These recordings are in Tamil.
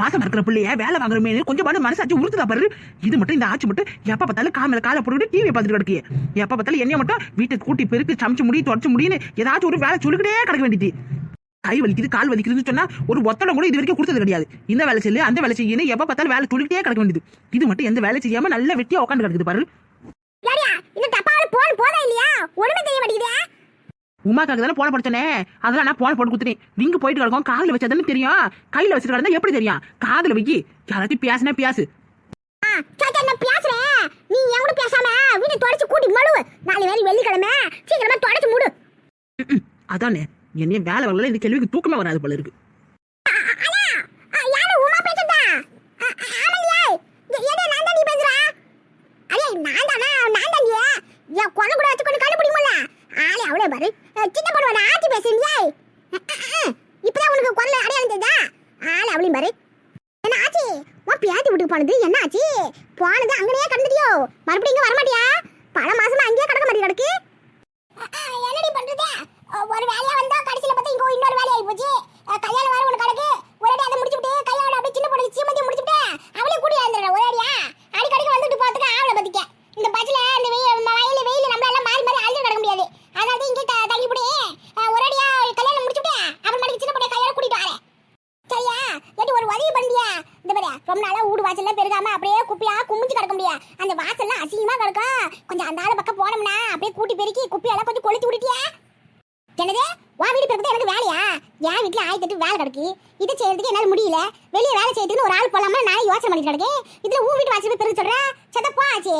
மாசம் இருக்கிற பிள்ளைய வேலை வாங்குறமே கொஞ்சம் பாடு மனசாச்சு உறுத்துதா பாரு. இது மட்டும் இந்த ஆச்சு மட்டும். எப்ப பார்த்தாலும் காமல காலை போட்டுக்கிட்டு டிவி பார்த்துட்டு கிடக்கு எப்ப பார்த்தாலும் என்னைய மட்டும் வீட்டை கூட்டி பெருக்கு சமைச்சு முடி தொடச்சு முடியுன்னு ஏதாச்சும் ஒரு வேலை சொல்லிக்கிட்டே கிடக்க வேண்டியது. கை வலிக்குது கால் வலிக்குதுன்னு சொன்னா ஒரு ஒத்தடம் கூட இது வரைக்கும் கொடுத்தது கிடையாது. இந்த வேலை செய்யு அந்த வேலை செய்யணும் எப்ப பார்த்தாலும் வேலை சொல்லிக்கிட்டே கிடக்க வேண்டியது. இது மட்டும் எந்த வேலை செய்யாம நல்ல வெட்டியா உட்காந்து கிடக்குது பாரு. போன் போதா இல்லையா? ஒண்ணுமே தெரிய மாட்டேங்குது. உமாக்காக தானே போன படிச்சனே? அதெல்லாம் நான் போன போட்டு கொடுத்துட்டேன் விங்க போயிட்டு கிடக்கும். காதுல வச்சதுன்னு தெரியும். கையில வச்சுட்டு கிடந்தா எப்படி தெரியும்? காதுல வைக்கி யாராச்சும் பேசுனா பேசு. பேசுறேன் நீ என் கூட பேசாம வீட்டை தொடச்சு கூட்டி மழுவு நாளை வேலை வெள்ளிக்கிழமை. சீக்கிரமா தொடச்சு மூடு. அதானே. என்னைய வேலை வரல இந்த கேள்விக்கு தூக்கமே வராது போல இருக்கு. நான் தான் நீ பேசுறா? அடே நான் தானா? நான் தான் என் குழந்தை கூட வச்சு கொண்டு ஆளே அவ்வளோ பாரு சின்ன பொண்ணு ஆட்சி பேசுறீங்க இப்பதான் உனக்கு குரல் அடையாளம் தெரிஞ்சா ஆளே அவளையும் பாரு. என்ன ஆச்சு உன் பியாத்தி வீட்டுக்கு போனது என்ன ஆச்சு போனது அங்கனையே கிடந்துட்டியோ? மறுபடியும் இங்கே வரமாட்டியா? பல மாசமா அங்கேயே கிடக்க மாதிரி கிடக்கு என்னடி பண்றது? ஒரு வேலையா வந்தா கடைசியில பார்த்தா இங்க இன்னொரு வேலையா போச்சு. கல்யாணம் வேற ஒன்று கிடக்கு. ஒரே அதை முடிச்சுட்டு கையோட அப்படியே சின்ன பொண்ணு சீமந்தி முடிச்சுட்டு அவளே கூடி இருந்துடுற ஒரே அடியா? அடிக்கடிக்கு வந்துட்டு பார்த்துக்க ஆவலை பத்திக்க இந்த பஸ்ல இந்த வெயில் வயல வெயில் நம்மளால எல்லாம் மாறி மாறி அழுது கிடக்க முடியாது. அதாவது தான் இங்கே த- தங்கி போடி. ஒரே அடியா கல்யாணம் முடிச்சுட்டு மாதிரி சின்ன பொண்ணை கையோட கூட்டிட்டு வரேன். சரியா? ஏட்டி ஒரு உதவி பண்ணியா இந்த மாதிரி ரொம்ப நாளா வீடு வாசல்ல பெருகாம அப்படியே குப்பியா குமிஞ்சு கிடக்க முடியா? அந்த வாசல்லாம் அசிங்கமா கிடக்கும் கொஞ்சம் அந்த ஆள் பக்கம் போனோம்னா அப்படியே கூட்டி பெருக்கி குப்பியெல்லாம் கொஞ்சம் கொளுத்தி விட்டுட்டியா? என்னது? வா வீடு பிறகு எனக்கு வேலையா? என் வீட்டுல ஆயிரத்தெட்டு வேலை கிடக்கு. இதை செய்யறதுக்கு என்னால முடியல. வெளியே வேலை செய்யறதுக்கு ஒரு ஆள் போலாமா நான் யோசனை பண்ணிட்டு கிடக்கேன். இதுல உன் வீட்டு வாசல் போய் பிறகு சொல்ற? ஆச்சு.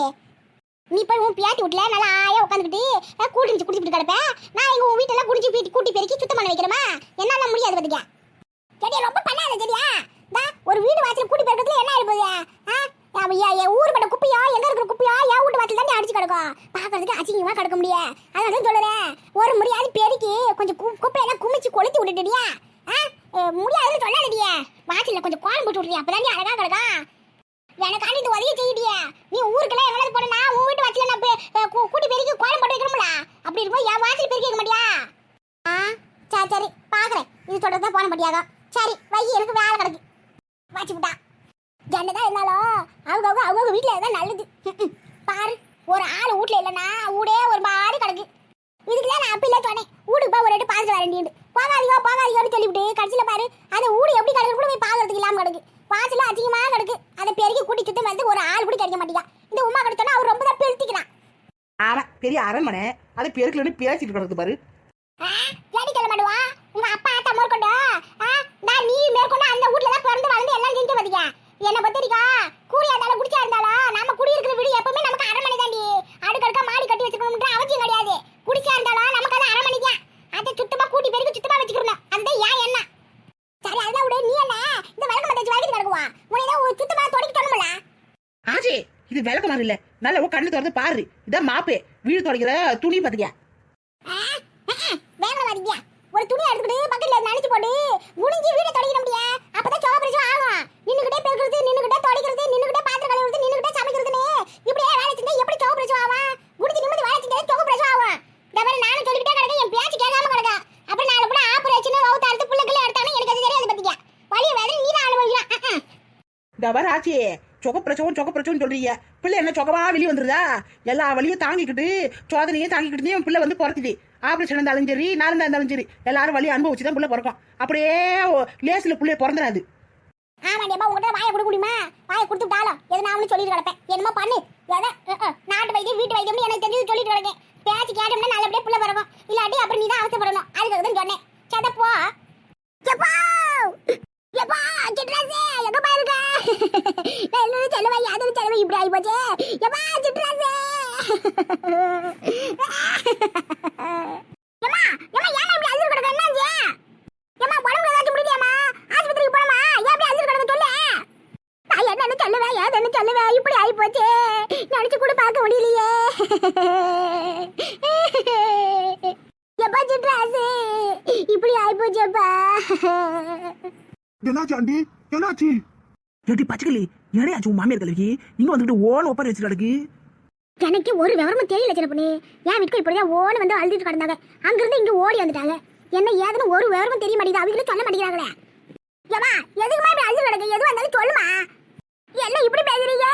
நீ போய் உன் பியாட்டி வீட்டுல நல்லா ஆயா உட்காந்துக்கிட்டு கூட்டு மிச்சு குடிச்சுட்டு கிடப்ப? நான் எங்க உன் வீட்டெல்லாம் குடிச்சு பீட்டி கூட்டி பெருக்கி சுத்தம் பண்ண வைக்கிறமா என்னால முடியாது பாத்துக்க. சரியா ரொம்ப பண்ணாத சரியா தா ஒரு வீடு வாசல் கூட்டி பெருக்கிறதுல என்ன இருப்பது ஆ என் ஊர் பட்ட குப்பையா எங்க இருக்கிற குப்பையா என் வீட்டு வாசல் தான் அடிச்சு கிடக்கும். பாக்குறதுக்கு அசிங்கமா கிடக்க முடியாது அதனால தான் சொல்லுறேன். ஒரு முடியாது பெருக்கி கொஞ்சம் கு- குப்பையெல்லாம் குமிச்சு கொளுத்தி விட்டுட்டியா? ஆ முடியாதுன்னு சொல்லாதடியே. வாசல்ல கொஞ்சம் கோலம் போட்டு விட்டுறியா அப்பதான் அழகா கிடக்கும். எனக்காண்டி இந்த உதவி செய்யடியே நீ ஊருக்கெல்லாம் எவ்வளவு போனா உன் வீட்டு வாசல நான் கூட்டி பெருக்கி கோலம் போட்டு வைக்கணும்ல? அப்படி இருக்கும் என் வாசல் பெருக்கி வைக்க மாட்டியா? ஆ சரி சரி பாக்குறேன். இது தான் போன மாட்டியாக சரி வை எனக்கு வேலை கிடக்கு. வாட்சி விட்டா என்னதான் இருந்தாலும் அவங்க அவங்க அவங்க வீட்டில் தான் நல்லது பாரு ஒரு ஆள் வீட்ல இல்லைன்னா ஊடே ஒரு மாதிரி கிடக்கு. இதுக்கு தான் நான் அப்பயில சொன்னேன். வீட்டுக்கு போய் ஒரு எட்டு பார்த்துட்டு வரேன் போகாதீங்க போகாதீங்கன்னு சொல்லிவிட்டு கடைசியில் பாரு அந்த வீடு எப்படி கிடக்குன்னு கூட போய் பார்க்கறதுக்கு இல்லாம கிடக்கு வாசல்ல அதிகமா கிடக்கு அதை பெருக்கி கூட்டி சுத்தம் வந்து ஒரு ஆள் கூட கிடைக்க மாட்டேங்க இந்த உமா கிடச்சோன்னா அவர் ரொம்ப தான் பெருத்திக்கிறான் ஆமா பெரிய அரண்மனை அதை பெருக்கலன்னு பேசிட்டு கிடக்குது பாரு ஏடி சொல்ல மாட்டுவா உங்க அப்பா ஆத்தா மேற்கொண்டு ஆ, நான் நீ மேற்கொண்டு அந்த வீட்ல தான் பிறந்து வளர்ந்து எல்லாம் செஞ்சு பாத்தீங்க என்ன பத்திரிக்கா கூலியா இருந்தாலும் குடிச்சா இருந்தாலும் நம்ம குடியிருக்கிற வீடு எப்பவுமே நமக்கு அரண்மனை தாண்டி அடுக்கடுக்கா மாடி கட்டி வச்சுக்கணும்ன்ற அவசியம் கிடையாது குடிச்சா இருந்தாலும் நமக்கு அது அரண்மனை தான் அதை சுத்தமா கூட்டி பெருக்கி சுத்தமா வச்சுக்கணும் அதுதான் ஏன் என்ன சரி அதெல்லாம் விட நீ என்ன இந்த விளக்கு மத்த வச்சுட்டு கிடக்குவா உன்னை தான் சுத்தமா தொடக்கி சொல்லணும்ல ஆச்சி இது விளக்கு மாதிரி இல்ல. நல்லா கண்ணு திறந்து பாரு. இதான் மாப்பு. வீடு துடைக்கிற துணி பாத்துக்க வேலை வரீங்க ஒரு துணி எடுத்துக்கிட்டு பக்கெட்ல நினைச்சு போட்டு குனிஞ்சு வீட தொடங்கிட முடியா அப்பதான் சோக பிரச்சனை ஆகும் நின்னுகிட்டே பெருக்கிறது நின்னுகிட்டே தொடைக்கிறது நின்னுகிட்டே பாத்திரம் கழுவுறது நின்னுகிட்டே சமைக்கிறதுன்னு. இப்படியே வேலை செஞ்சா எப்படி சோக பிரச்சனை ஆகும் குனிஞ்சு நிமிந்து வேலை செஞ்சா சோக பிரச்சனை ஆகும் இந்த மாதிரி நானும் சொல்லிக்கிட்டே கிடக்கேன். என் பேச்சு கேட்காம கிடக்கா. அப்புறம் நாலு கூட ஆபரேஷன் வவுத்த அறுத்து புள்ளைகளே எடுத்தாலும் எனக்கு அது தெரியாது பத்திக்க வலிய வேதனை நீ தான் அனுபவிக்கலாம். இந்த வர ஆச்சி சொகப்பிரச்சவம் சொகப்பிரச்சவம் சொல்றீங்க. பிள்ளை என்ன சொகமா வெளியே வந்துருதா? எல்லா வழியும் தாங்கிக்கிட்டு சோதனையும் தாங்கிக்கிட்டு என் பிள்ளை வந்து பிறக்குது. ஆபரேஷன் இருந்தாலும் சரி நாலு இருந்தாலும் சரி எல்லாரும் வலி அனுபவிச்சு தான் பிள்ளை பிறக்கும். அப்படியே லேசில் பிள்ளைய பிறந்துடாது. ஆமாண்டியம்மா உங்ககிட்ட வாயை கொடுக்க முடியுமா? வாயை கொடுத்துட்டாலும் எது நான் சொல்லிட்டு கிடப்பேன். என்னமோ பண்ணு. எதை? நாட்டு வைத்தியம் வீட்டு வைத்தியம்னு எனக்கு தெரிஞ்சு சொல்லிட்டு கிடக்கேன். பேச்சு கேட்டோம்னா நல்லபடியாக பிள்ளை பிறக்கும். இல்லாட்டி அப்புறம் நீ தான் அவசரப்படணும் அதுக்காக தான் சொன்னேன் சதப்போ எப்பா எப்பா சிட்ராசே எங்க பாருங்க நான் என்ன செலவை யாரும் செலவை இப்படி ஆகி போச்சே. எப்பா சிட்ராசே ஏமா ஏமா ஏன் இப்படி அழுது கிடக்க? என்னாச்சு? ஏமா உடம்புல ஏதாச்சும் முடியலையாமா ஆஸ்பத்திரிக்கு போலாமா? ஏன் அப்படி அழுது கிடக்க சொல்லு. நான் என்னன்னு சொல்லுவேன் ஏதன்னு சொல்லுவேன். இப்படி ஆகி போச்சு நினைச்சு கூட பார்க்க முடியலையே. எப்பா சிட்ராசு இப்படி ஆகி போச்சப்பா என்னாச்சு ஆண்டி? என்னாச்சு? ஏடி பச்சைக்கிளி ஏடையாச்சு உன் மாமியார் கல்வி? இங்க வந்துட்டு ஓன் ஒப்பர் வச்சு கிடக்கு. எனக்கு ஒரு விவரமும் தெரியல சின்ன பொண்ணு என் வீட்டுக்கு இப்படிதான் ஓன்னு வந்து அழுதுட்டு கிடந்தாங்க. அங்கிருந்து இங்க ஓடி வந்துட்டாங்க. என்ன ஏதுன்னு ஒரு விவரமும் தெரிய மாட்டேங்குது. அவங்களும் சொல்ல மாட்டேங்கிறாங்களே. ஏமா எதுக்குமா இப்படி அழுது கிடக்கு? எதுவும் இருந்தாலும் சொல்லுமா என்ன இப்படி பேசுறீங்க?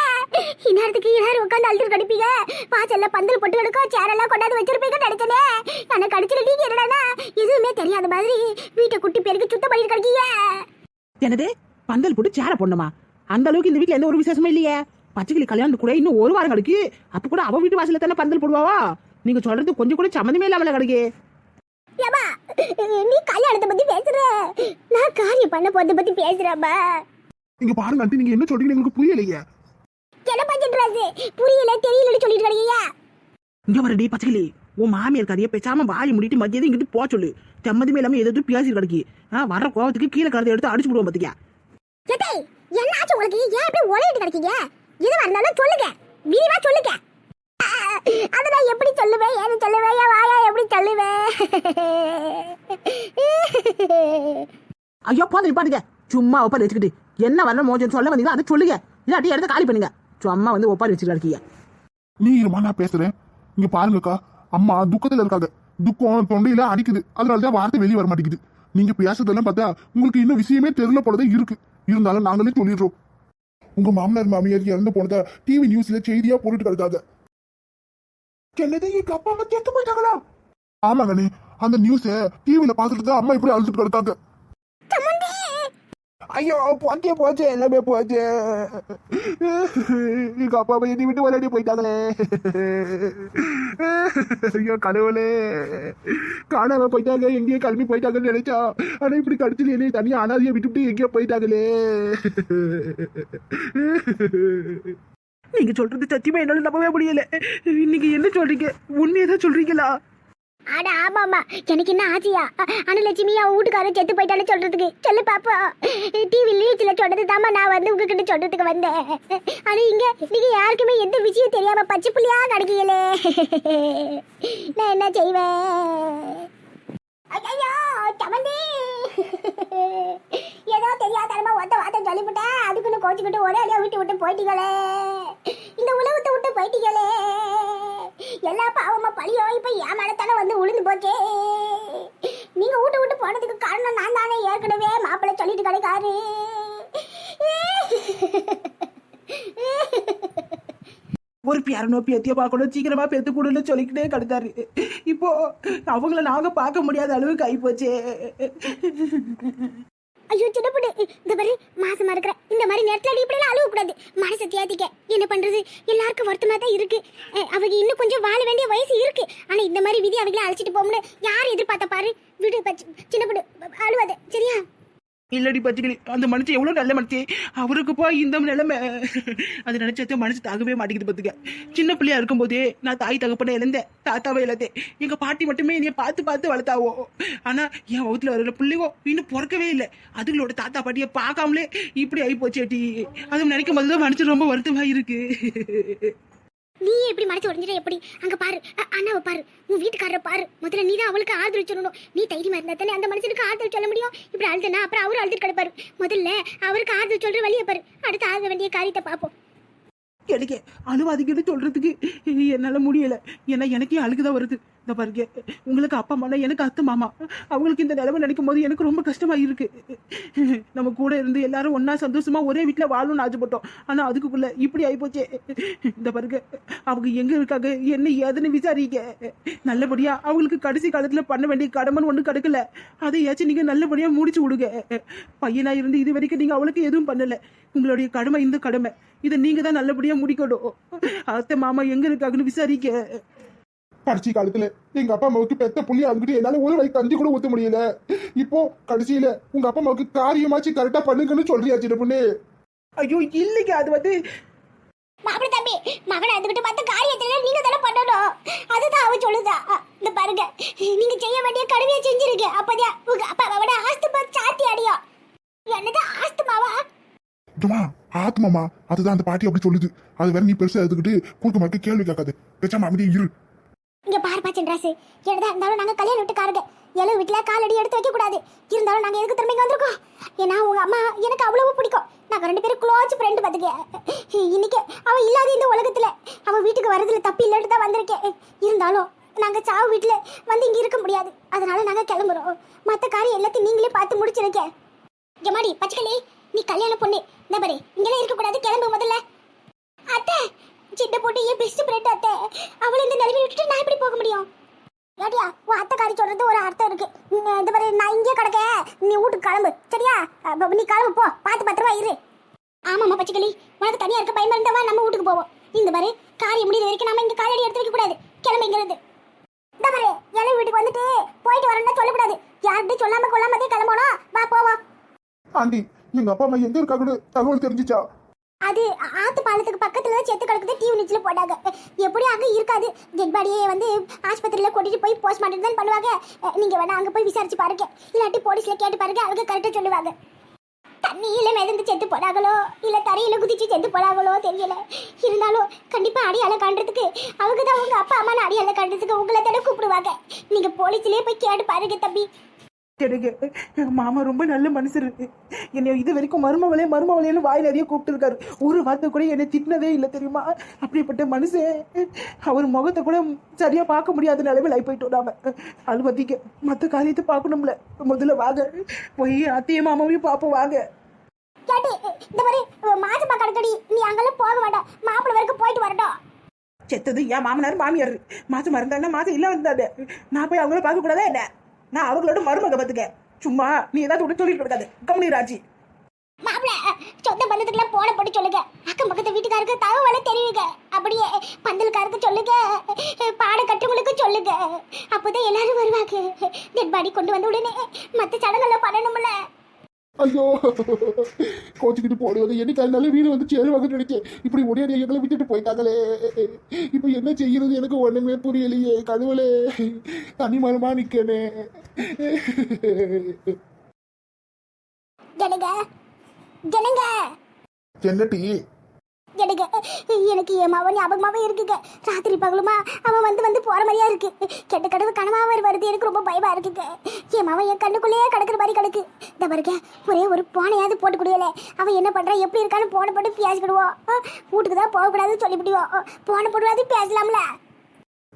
இந்நேரத்துக்கு எல்லாரும் உட்காந்து அழுது கடிப்பீங்க. வாசல்ல பந்தல் போட்டு எடுக்க சேரெல்லாம் கொண்டாந்து வச்சிருப்பீங்க நினைச்சனே. எனக்கு அடிச்சிட்டு நீங்க என்னடா? எதுவுமே தெரியாத மாதிரி வீட்டை குட்டி பேருக்கு சுத்தம் பண்ணிட்டு கிடக்கீங்க. என்னது? பந்தல் போட்டு சேர பொண்ணுமா அந்த அளவுக்கு இந்த வீட்ல எந்த ஒரு விசேஷமும் இல்லையே. பச்சைக்கிளி கல்யாணம் கூட இன்னும் ஒரு வாரம் கிடக்கு அப்ப கூட அவ வீட்டு வாசல்ல தானே பந்தல் போடுவாவா? நீங்க சொல்றது கொஞ்சம் கூட சம்மந்தமே இல்லாமல கிடக்கு நீ கல்யாணத்தை பத்தி பேசுற. நான் காரியம் பண்ண போறத பத்தி பேசுறேம்மா. இங்க பாருங்க ஆண்டி நீங்க என்ன சொல்றீங்க எங்களுக்கு புரியலையே. என்ன பஞ்சிட்டு புரியல தெரியலன்னு சொல்லிட்டு கிடக்கீங்க. இங்க வரடி பச்சைக்கிளி. உன் மாமியார் கதையை பேசாம வாய் முடிட்டு மத்தியதை இங்கிட்டு போக சொல்லு. சம்மந்தமே இல்லாம எதுவும் பேசி கிடக்கு. ஆ, வர்ற கோவத்துக்கு கீழே கலந்து எடுத்து அடிச்சு விடுவோம் பாத்தியா? எதை என்ன ஆச்சு உங்களுக்கு ஏன் இப்படி உலகிட்டு கிடைக்கீங்க? எதுவா இருந்தாலும் சொல்லுங்க. விரிவா சொல்லுங்க. அதை நான் எப்படி சொல்லுவேன்? ஏன்னு சொல்லுவேன்? என் வாயா எப்படி சொல்லுவேன் ஐயோ போதும் பாருங்க சும்மா ஒப்பாரி வச்சுக்கிட்டு. என்ன வரல மோஜன் சொல்ல வந்தீங்க அதை சொல்லுங்க. இல்லாட்டி இடத்த காலி பண்ணுங்க. சும்மா வந்து ஒப்பாரி வச்சுட்டு இருக்கீங்க நீ இருமா நான் பேசுறேன். இங்க பாருங்கக்கா. அம்மா துக்கத்துல இருக்காங்க. துக்கம் தொண்டையில அடிக்குது. அதனாலதான் வார்த்தை வெளியே வர மாட்டேங்குது. நீங்க பேசுறதெல்லாம் பார்த்தா உங்களுக்கு இன்னும் விஷயமே தெரியல போலதான் இருக்கு. இருந்தாலும் நாங்களே சொல்லிடுறோம். உங்க மாமனார் மாமியார் இறந்து போனதா டிவி நியூஸ்ல செய்தியா போட்டுட்டு கிடக்காத என்னது எங்க அப்பா அம்மா செத்து போயிட்டாங்களா ஆமாங்கண்ணே அந்த நியூஸ டிவில பாத்துட்டு தான் அம்மா இப்படி அழுதுட்டு கிடக்காங்க. ஐயோ போச்சே போச்சே எல்லாமே போச்சே எங்க அப்பா அம்மா என்னை விட்டு விளையாடி போயிட்டாங்களே ஐயோ கடவுளே காணாம போயிட்டாங்க எங்கேயோ கிளம்பி போயிட்டாங்கன்னு நினைச்சா ஆனா இப்படி கடிச்சு என்னை தனியா அனாதைய விட்டுவிட்டு எங்கேயோ போயிட்டாங்களே நீங்க சொல்றது சத்தியமா என்னால நம்பவே முடியல. நீங்க என்ன சொல்றீங்க? உண்மையதான் சொல்றீங்களா? அட ஆமாமா எனக்கு என்ன ஆசையா அனுலட்சுமி அவன் வீட்டுக்காரன் செத்து போயிட்டான்னு சொல்றதுக்கு. சொல்லு பாப்பா. டிவி நியூஸ்ல சொன்னது தாமா நான் வந்து உங்ககிட்ட சொல்றதுக்கு வந்தேன். அது இங்க நீங்க யாருக்குமே எந்த விஷயம் தெரியாம பச்சை புள்ளியா கிடைக்கல நான் என்ன செய்வேன்? ஐயோ சமந்தி. ஏதோ தெரியாதனமா ஒத்த வார்த்தை சொல்லிவிட்டேன் அதுக்குன்னு கோச்சுக்கிட்டு ஒரே அடியா விட்டு விட்டு போயிட்டீங்களே. இந்த உலகத்தை விட்டு போயிட்டீங்களே. எல்லா பாவமா பழியோ இப்ப என் மேலத்தானே வந்து உளுந்து போச்சே. நீங்க வீட்டு விட்டு போனதுக்கு காரணம் நான் தானே ஏற்கனவே மாப்பிள்ளை சொல்லிட்டு கிடைக்காரு ஒரு நோப்பி பேத்தியோ பார்க்கணும். சீக்கிரமா பெத்து கொடுன்னு சொல்லிக்கிட்டே கிடந்தாரு இப்போ அவங்கள நாங்க பார்க்க முடியாத அளவுக்கு ஆயிப்போச்சே. ஐயோ சின்ன பொண்ணு இந்த மாதிரி மாசமா இருக்கிற இந்த மாதிரி நேரத்துல இப்படி எல்லாம் அழுவ கூடாது மனசை தேத்திக்க என்ன பண்றது? எல்லாருக்கும் வருத்தமா தான் இருக்கு அவங்க இன்னும் கொஞ்சம் வாழ வேண்டிய வயசு இருக்கு. ஆனா இந்த மாதிரி விதி அவங்கள அழைச்சிட்டு போகணும்னு யார் எதிர்பார்த்த பாரு விடு பச்ச- சின்னப்படு அழுவாத சரியா இல்லடி பச்சைக்கிளி அந்த மனுஷன் எவ்வளோ நல்ல மனுஷன் அவருக்கு போய் இந்த நிலைமை அது நினைச்சது மனசு தாகவே மாட்டேங்குது பார்த்துக்க சின்ன பிள்ளையா இருக்கும்போதே நான் தாய் தகப்பனை இழந்தேன் தாத்தாவை இழந்தேன். எங்கள் பாட்டி மட்டுமே என்னைய பார்த்து பார்த்து வளர்த்தாவோ. ஆனால் என் வகுத்துல வர பிள்ளைவோ இன்னும் பிறக்கவே இல்லை. அதுங்களோட தாத்தா பாட்டியை பார்க்காமலே இப்படி ஆகி போச்சேட்டி அது நினைக்கும் போது தான் மனசு ரொம்ப வருத்தமாக இருக்குது நீ எப்படி மறைச்சு உடஞ்சிட எப்படி? அங்க பாரு. அண்ணாவை பாரு. உன் வீட்டுக்காரரை பாரு. முதல்ல நீ தான் அவளுக்கு ஆதரவு சொல்லணும். நீ தைரியமா இருந்தா தானே அந்த மனுஷனுக்கு ஆதரவு சொல்ல முடியும்? இப்படி அழுதுனா அப்புறம் அவரும் அழுது கிடப்பாரு. முதல்ல அவருக்கு ஆதரவு சொல்ற வழியை பாரு. அடுத்து ஆக வேண்டிய காரியத்தை பார்ப்போம். எனக்கு அனுவாதிக்கிட்டு சொல்றதுக்கு என்னால முடியல. ஏன்னா எனக்கே அழுகுதான் வருது. இந்த பாருங்க உங்களுக்கு அப்பா அம்மா எனக்கு அத்தை மாமா. அவங்களுக்கு இந்த நிலைமை நினைக்கும் போது எனக்கு ரொம்ப கஷ்டமா இருக்கு நம்ம கூட இருந்து எல்லாரும் ஒன்னா சந்தோஷமா ஒரே வீட்டுல வாழணும்னு ஆசைப்பட்டோம். ஆனா அதுக்குள்ள இப்படி ஆயிப்போச்சே. இந்த பாருங்க அவங்க எங்க இருக்காங்க என்ன ஏதுன்னு விசாரிக்க நல்லபடியா அவங்களுக்கு கடைசி காலத்துல பண்ண வேண்டிய கடமைன்னு ஒண்ணு கிடக்கல. அதையாச்சும் நீங்க நல்லபடியா முடிச்சு விடுங்க. பையனா இருந்து இது வரைக்கும் நீங்க அவளுக்கு எதுவும் பண்ணல. உங்களுடைய கடமை இந்த கடமை. இதை நீங்க தான் நல்லபடியா முடிக்கணும். அத்தை மாமா எங்க இருக்காங்கன்னு விசாரிக்க கடைசி காலத்துல எங்க அப்பா அம்மாவுக்கு பெத்த புள்ளி அதுக்கிட்டு என்னால ஒரு வயசு கஞ்சி கூட ஊத்த முடியல. இப்போ கடைசியில உங்க அப்பா அம்மாவுக்கு காரியமாச்சு கரெக்டா பண்ணுங்கன்னு சொல்றியா சின்ன பொண்ணு? ஐயோ இல்லைங்க அது வந்து மாப்பிள தம்பி மகனை அதுக்கிட்ட பார்த்த காரியத்துல நீங்க தானே பண்ணணும். அதுதான் அவ சொல்லுதா. இந்த பாருங்க நீங்க செய்ய வேண்டிய கடமையை செஞ்சிருக்க அப்பதான் உங்க அப்பா அவட ஆஸ்துமா சாத்தி அடியும் என்னது ஆஸ்துமாவா? சும்மா ஆத்மாமா? அதுதான் அந்த பாட்டி அப்படி சொல்லுது. அது வேற நீ பெருசா எடுத்துக்கிட்டு குறுக்க மறுக்க கேள்வி கேட்காது. பேசாம அமைதியா இரு. இங்க பாரு சென்ட்ராசு என்னதான் இருந்தாலும் நாங்க கல்யாணம் விட்டுக்காரங்க எழு வீட்டுல காலடி எடுத்து வைக்க கூடாது. இருந்தாலும் நாங்க எதுக்கு திரும்பி வந்திருக்கோம்? ஏன்னா உங்க அம்மா எனக்கு அவ்வளவு பிடிக்கும். நாங்க ரெண்டு பேரும் க்ளோஸ் ஃப்ரெண்டு பாத்துக்க. இன்னைக்கு அவ இல்லாத இந்த உலகத்துல அவ வீட்டுக்கு வரதுல தப்பு இல்லைன்னு தான் வந்திருக்கேன். இருந்தாலும் நாங்க சாவு வீட்டுல வந்து இங்க இருக்க முடியாது. அதனால நாங்க கிளம்புறோம். மத்த காரியம் எல்லாத்தையும் நீங்களே பார்த்து முடிச்சிருக்கேன் எம்மாடி பச்சைக்கலி நீ கல்யாண பொண்ணு. இந்த பாரு இங்கெல்லாம் இருக்கக்கூடாது. கிளம்பு முதல்ல. பொண்ணு என் பெஸ்ட் ஃப்ரெண்ட் அத்தை. அவளை இந்த நிலைமை விட்டுட்டு நான் எப்படி போக முடியும்? ஏடியா உன் அத்தைக்காரி சொல்றது ஒரு அர்த்தம் இருக்கு. இந்த பாரு நான் இங்கே கிடக்க நீ வீட்டுக்கு கிளம்பு. சரியா? நீ கிளம்பு போ. பார்த்து பத்திரமா இரு. ஆமாம்மா பச்சைக்கிளி. உனக்கு தனியா இருக்க பயமா இருந்தவா நம்ம வீட்டுக்கு போவோம். இந்த மாதிரி காரியம் முடியுற வரைக்கும் நம்ம இங்க காலடி எடுத்து வைக்க கூடாது. கிளம்பு இங்கிருந்து. இந்த மாதிரி இளவு வீட்டுக்கு வந்துட்டு போயிட்டு வரணும்னு சொல்லக்கூடாது. யார்கிட்டயும் சொல்லாம கொள்ளாமதே கிளம்பணும் வா போவோம். ஆண்டி எங்க அப்பா அம்மா எங்க இருக்காங்கன்னு தகவல் தெரிஞ்சுச்சா? அது ஆத்து பாலத்துக்கு பக்கத்துல தான் செத்து கிடக்குது டிவி எப்படி அங்க இருக்காது. டெட் பாடியை வந்து ஆஸ்பத்திரியில கூட்டிட்டு போய் போஸ்ட்மார்ட்டம் தான் பண்ணுவாங்க. நீங்கள் நீங்க அங்கே அங்க போய் விசாரிச்சு பாருங்க. இல்லாட்டி போலீஸில் கேட்டு பாருங்க. அவங்க கரெக்டாக சொல்லுவாங்க. தண்ணியில மிதந்து செத்து போனாங்களோ? இல்லை தரையில் குதிச்சு செத்து போனாங்களோ தெரியல. இருந்தாலும் கண்டிப்பா அடையாளம் காண்றதுக்கு அவங்க தான் உங்க அப்பா அம்மா அடையாளம் காண்றதுக்கு உங்களை தானே கூப்பிடுவாங்க. நீங்க போலீஸ்லயே போய் கேட்டு பாருங்க தம்பி. எனக்கு எங்க மாமா ரொம்ப நல்ல மனுஷர். என்னை இது வரைக்கும் மருமவளே மருமவளேன்னு வாய் நிறைய கூப்பிட்டு இருக்காரு ஒரு வார்த்தை கூட என்னை திட்டினதே இல்லை தெரியுமா? அப்படிப்பட்ட மனுஷன் அவர் முகத்தை கூட சரியா பார்க்க முடியாத நிலைமையில் ஆகி போயிட்டோம் நாம. அது பத்திக்க மற்ற காரியத்தை பார்க்கணும்ல. முதல்ல வாங்க. போய் அத்தையும் மாமாவையும் பார்ப்போம் வாங்க. கேட்டு இந்த மாதிரி மாசப்பா கணக்கடி நீ அங்கெல்லாம் போக வேண்டாம் மாப்பிள்ளை வரைக்கும் போயிட்டு வரட்டும். செத்தது என் மாமனார் மாமியார். மாசம் மறந்தாங்க மாசம் இல்ல வந்தாங்க நான் போய் அவங்கள பார்க்க கூடாதா என்ன? நான் அவங்களோட மருமக பார்த்துக்க சும்மா நீ ஏதாவது விட்டு சொல்லிட்டு இருக்காது. கம்பெனி ராஜி. மாப்பிள சொந்த பந்தத்துக்குலாம் போன போட்டு சொல்லுங்க. அக்கம் பக்கத்து வீட்டுக்காருக்கு தகவலை தெரிவிங்க. அப்படியே பந்தலுக்காருக்கு சொல்லுங்க. பாட கட்டுங்களுக்கு சொல்லுங்க. அப்போதான் எல்லாரும் வருவாங்க. டெட் பாடி கொண்டு வந்த உடனே மற்ற சடங்கெல்லாம் பண்ணணும்ல. ஐயோ கோச்சுக்கிட்டு போடுவது என்னைக்கு வீடு வந்து சேருவாங்கன்னு நினைச்சேன். இப்படி உடனே எங்களை விட்டுட்டு போயிட்டாங்களே. இப்போ என்ன செய்யறது? எனக்கு ஒண்ணுமே புரியலையே கழுவலே தனி மரமா நிக்கனே. ஜனங்க ஜனங்க. என்னட்டி எனக்கு எனக்கு என் மாவன் ஞாபகமாவே இருக்குங்க. ராத்திரி பகலுமா அவன் வந்து வந்து போற மாதிரியா இருக்கு. கெட்ட கடவு கனவாக வருது எனக்கு ரொம்ப பயமா இருக்குங்க. என் மாவன் என் கண்ணுக்குள்ளேயே கிடக்குற மாதிரி கிடக்கு. இந்த பாருங்க ஒரே ஒரு போனையாவது போட்டு கொடுக்கல அவன் என்ன பண்றான் எப்படி இருக்கான்னு போன போட்டு பேசிக்கிடுவோம் வீட்டுக்கு தான் போகக்கூடாதுன்னு சொல்லிவிடுவோம் போன போடுவாது பேசலாம்ல.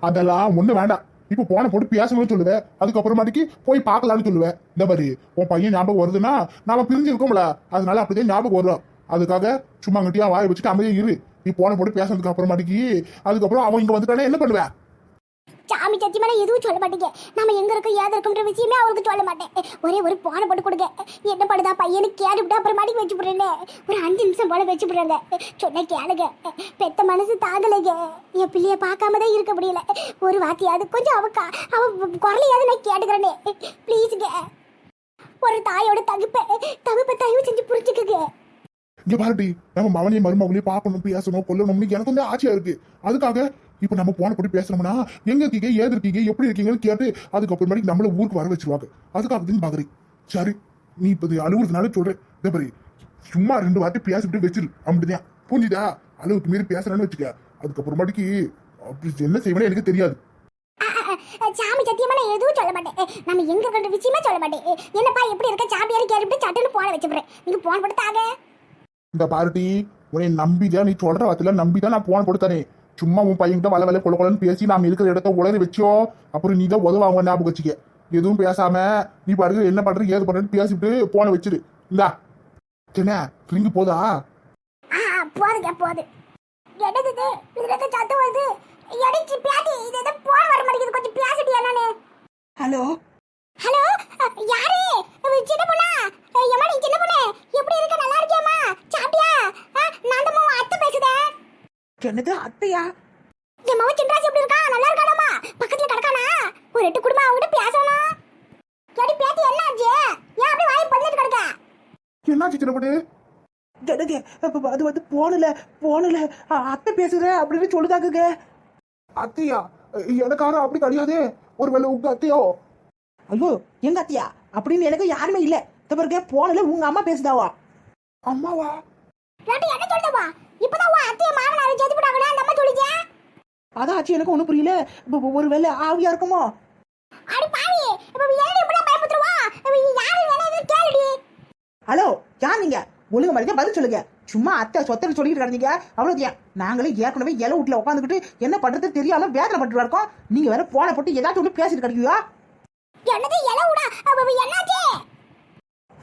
அதெல்லாம் ஒன்றும் வேண்டாம். இப்போ போன போட்டு பேசணும்னு சொல்லுவேன் அதுக்கப்புறமாட்டிக்கு போய் பார்க்கலாம்னு சொல்லுவேன் இந்த மாதிரி உன் பையன் ஞாபகம் வருதுன்னா நாம பிரிஞ்சு இருக்கோம்ல அதனால அப்படிதான் ஞாபகம் வரும். அதுக்காக சும்மா கட்டியா வாய் வச்சுட்டு அமைதியா இரு. நீ போன போட்டு பேசுறதுக்கு அப்புறமாட்டிக்கு அதுக்கப்புறம் அவன் இங்க வந்துட்டானே என்ன பண்ணுவேன் சாமி சத்தியமான எதுவும் சொல்ல மாட்டேங்க. நம்ம எங்க இருக்கோம் ஏதோ இருக்கோம்ன்ற விஷயமே அவளுக்கு சொல்ல மாட்டேன். ஒரே ஒரு போனை போட்டு கொடுங்க. என்ன பண்ணுதா பையனு கேட்டுவிட்டு அப்புறம் மாடிக்கு வச்சு விடுறேன்னு ஒரு அஞ்சு நிமிஷம் போல வச்சு விடுறாங்க சொன்ன கேளுங்க. பெத்த மனசு தாங்கலைங்க. என் பிள்ளைய பார்க்காம தான் இருக்க முடியல. ஒரு வார்த்தையாவது கொஞ்சம் அவ அவன் குரலையாவது நான் கேட்டுக்கிறேனே. ப்ளீஸுங்க ஒரு தாயோட தகுப்பை தகுப்பை தயவு செஞ்சு புரிஞ்சுக்குங்க. இங்க பாருடி நம்ம மவனையும் மருமகளையும் பார்க்கணும் பேசணும் கொல்லணும்னு எனக்கு வந்து ஆசையா இருக்கு. அதுக்காக இப்ப நம்ம போன போட்டு பேசணும்னா எங்க இருக்கீங்க ஏது இருக்கீங்க எப்படி இருக்கீங்கன்னு கேட்டு அதுக்கப்புறமேட்டு நம்மள ஊருக்கு வர வச்சிருவாங்க. அதுக்காக தான் பாக்குறேன் சரி நீ இப்ப அழுகுறதுனால சொல்றேன். இதோ சும்மா ரெண்டு வார்த்தை பேசிட்டு வச்சிரு. அப்படிதான். புரிஞ்சுதா? அளவுக்கு மீறி பேசுறேன்னு வச்சுக்க. அதுக்கப்புறமாட்டிக்கு அப்படி என்ன செய்வேன்னு எனக்கு தெரியாது. சாமி சத்தியமா நான் எதுவும் சொல்ல மாட்டேன். நம்ம எங்க இருக்கிற விஷயமே சொல்ல மாட்டேன். என்னப்பா எப்படி இருக்க? சாப்பியாரு கேள்விட்டு சட்டுன்னு போன வச்சு நீங்க போன் போட்டு தாங்க. இந்த பாருட்டி உன்னை நம்பிதான் நீ சொல்ற வார்த்தையில நம்பிதான் நான் போன் கொடுத்தனே சும்மா உன் பையன்கிட்ட வள வள கொல கொலன்னு பேசி நாம இருக்கிற இடத்த உடனே வச்சோ அப்புறம் நீ தான் உதவாங்க ஞாபகம் வச்சுக்க. எதுவும் பேசாம நீ பாருங்க என்ன பண்ற ஏது பண்றேன்னு பேசிட்டு போன வச்சிரு. இந்தா. என்ன ரிங்கு போதா? ஆ போதுங்க போது. என்னது இது? இதுல இருக்க சத்தம் வருது. எடிச்சு பேட்டி இது எது போன் வர மாட்டேங்குது. கொஞ்சம் பேசிட்டியா நானு ஹலோ? ஹலோ யாரு? சின்ன பொண்ணா? எம்மா நீ சின்ன பொண்ணு? எப்படி இருக்க? நல்லா இருக்கியாம்மா? சாப்பிட்டியா? ஆ, நான் தான் உன் அத்தை பேசுதேன் என்னது அத்தையா? என் மவன் சின்ராஜ் எப்படி இருக்கா? நல்லா இருக்கானாமா பக்கத்துல கிடக்கானா? ஒரு எட்டு குடும்பம் அவங்ககிட்ட பேசணும் எடி பேட்டி என்ன ஆச்சு? ஏன் அப்படியே வாய் பண்ணிட்டு கிடக்க? என்னாச்சு எனக்கு அப்ப அது வந்து போனல போனல அத்தை பேசுறேன் அப்படின்னு சொல்லுதாங்க அத்தையா? எனக்காரும் அப்படி கிடையாதே. ஒருவேளை உங்க அத்தையோ ஐயோ எங்க அத்தையா அப்படின்னு எனக்கு யாருமே இல்ல. பாருங்க போனல உங்க அம்மா பேசுதாவா? அம்மாவா? என்ன சொல்றவா இப்பதான் உன் அத்தைய மாமனாரை சேர்த்து போட்டாங்கன்னா அந்த அம்மா சொல்லிச்சே? அதான் ஆச்சு எனக்கு ஒண்ணும் புரியல. இப்ப ஒருவேளை ஆவியா இருக்குமோ? அடி பாவி இப்ப ஏன் இப்படி பயமுத்துறவா யாரு வேணா எதுவும் கேளுடி. ஹலோ யார் நீங்க? ஒழுங்கு மரியாதை பதில் சொல்லுங்க. சும்மா அத்தை சொத்தன்னு சொல்லிட்டு கிடந்தீங்க. அவ்வளவுதான் நாங்களே ஏற்கனவே இலை வீட்டுல உட்காந்துக்கிட்டு என்ன பண்றது தெரியாம வேதனை பட்டு இருக்கோம். நீங்க வேற போன போட்டு ஏதாச்சும் ஒண்ணு பேசிட்டு கிடைக்குவா என்னது இலை விடா அப்ப என்னாச்சு?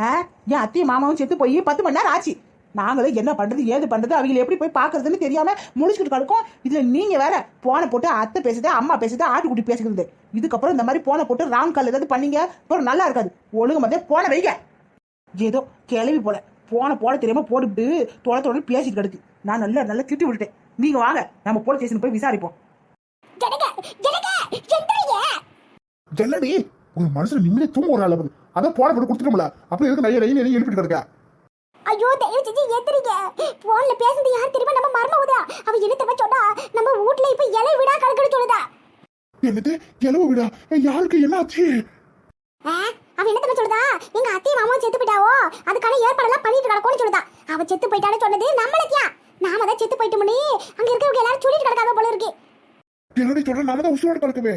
ஆ என் அத்தையும் மாமாவும் செத்து போய் பத்து மணி நேரம் ஆச்சு. நாங்களும் என்ன பண்றது ஏது பண்றது அவங்க எப்படி போய் பாக்குறதுன்னு தெரியாம முடிச்சுட்டு கிடக்கும். இதுல நீங்க வேற போனை போட்டு அத்தை பேசுது அம்மா பேசுது ஆட்டுக்குட்டி பேசுகிறது இதுக்கப்புறம் இந்த மாதிரி போனை போட்டு ராங் கால் ஏதாவது பண்ணீங்க அப்புறம் நல்லா இருக்காது. ஒழுங்கு மாதிரி போனை வைங்க. ஏதோ கிளவி போல. போனை போட தெரியாம போட்டுவிட்டு தொலை தொலை பேசிட்டு கிடக்கு. நான் நல்லா நல்லா திட்டி விட்டுட்டேன். நீங்க வாங்க நம்ம போலீஸ் ஸ்டேஷன் போய் விசாரிப்போம். ஜல்லடி ஒரு மனுஷன் நிம்மதியா தூங்க ஒரு அளவு. அதான் போன போட்டு கொடுத்துட்டோம்ல. அப்புறம் எதுக்கு நிறைய நிறைய நிறைய எழுப்பிட்டு கிடக்க? ஐயோ தயவு செஞ்சு எந்திரிங்க போன்ல பேசுறது யார் தெரியுமா? நம்ம மர்மவுதா. அவ என்ன தெரியுமா சொன்னா? நம்ம வீட்ல இப்ப இலை விடா கணக்குன்னு சொல்லுதா. என்னது? எலவு விடா? யாருக்கு என்ன ஆச்சு? ஆ, அவ என்ன தெரியுமா சொல்லுதா? எங்க அத்தையும் மாமாவும் செத்து போயிட்டாவோ? அதுக்கான ஏற்பாடெல்லாம் பண்ணிட்டு கிடக்கும்னு சொல்லுதா. அவ செத்து போயிட்டான்னு சொன்னது நம்மளுக்கியா நாம தான் செத்து போயிட்டோம்னு. அங்க இருக்கிறவங்க எல்லாரும் சொல்லிட்டு கிடக்காக போல இருக்கு. என்னடி சொல்ற? நாம தான் உசுரோட கிடக்குவே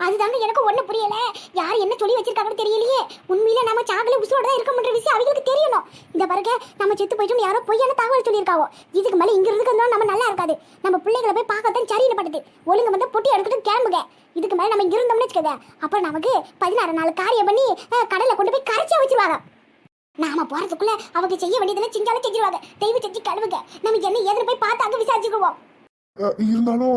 அதுதாங்க எனக்கு ஒண்ணு புரியல. யார் என்ன சொல்லி வச்சிருக்காங்கன்னு தெரியலையே. உண்மையில நம்ம சாகல உசுரோட தான் இருக்கணும்ன்ற விஷயம் அவங்களுக்கு தெரியணும். இந்த பாருங்க நம்ம செத்து போயிட்டோம் யாரோ பொய்யான தகவல் சொல்லியிருக்காவோ. இதுக்கு மேல இங்க இருக்கிறதுனால நம்ம நல்லா இருக்காது. நம்ம பிள்ளைகளை போய் பார்க்கத்தான் சரின்னு பட்டது ஒழுங்கு வந்து பொட்டி எடுத்துட்டு கிளம்புங்க. இதுக்கு மேல நம்ம இங்க இருந்தோம்னு வச்சுக்கோங்க. அப்புறம் நமக்கு பதினாறு நாள் காரியம் பண்ணி அஹ், கடல்ல கொண்டு போய் கரைச்சியா வச்சிருவாங்க. நாம போறதுக்குள்ள அவங்க செய்ய வேண்டியதெல்லாம் செஞ்சாலும் செஞ்சிருவாங்க. தெய்வ செஞ்சு கழுவுங்க நமக்கு என்ன ஏதுன்னு போய் பார்த்து அங்க விசாரிச்சுக்குவோம். இருந்தாலும்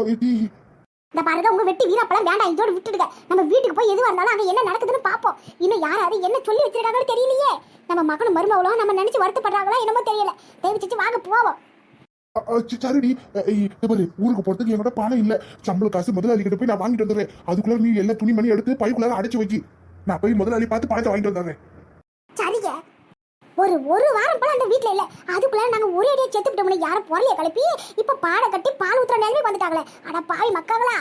இந்த பாருங்க உங்க வெட்டி வீரப்பெல்லாம் வேண்டாம் இதோட விட்டுடுங்க. நம்ம வீட்டுக்கு போய் எது வந்தாலும் அங்க என்ன நடக்குதுன்னு பாப்போம் இன்னும் யாராவது என்ன சொல்லி வச்சிருக்காங்கன்னு தெரியலையே. நம்ம மகனும் மருமகளும் நம்ம நினைச்சு வருத்தப்படுறாங்களா என்னமோ தெரியல. தயவு செஞ்சு வாங்க போவோம். சரிடி பாரு ஊருக்கு போறதுக்கு என்கிட்ட பணம் இல்ல. சம்பள காசு முதலாளி கிட்ட போய் நான் வாங்கிட்டு வந்துடுறேன். அதுக்குள்ள நீ எல்லா துணி மணி எடுத்து பைக்குள்ளார அடைச்சு வைக்கி. நான் போய் முதலாளி பார்த்து பணத்தை வாங்கிட்டு வந்துடுறேன். ஒரு ஒரு வாரம் போல அந்த வீட்டில் இல்லை. அதுக்குள்ளே நாங்கள் ஒரே அடியாக செத்து விட்டோம்ல யாரும் பொருளையை கிளப்பி இப்போ பாட கட்டி பால் ஊற்றுற நிலைமை வந்துட்டாங்களே. அட பாவி மக்காங்களா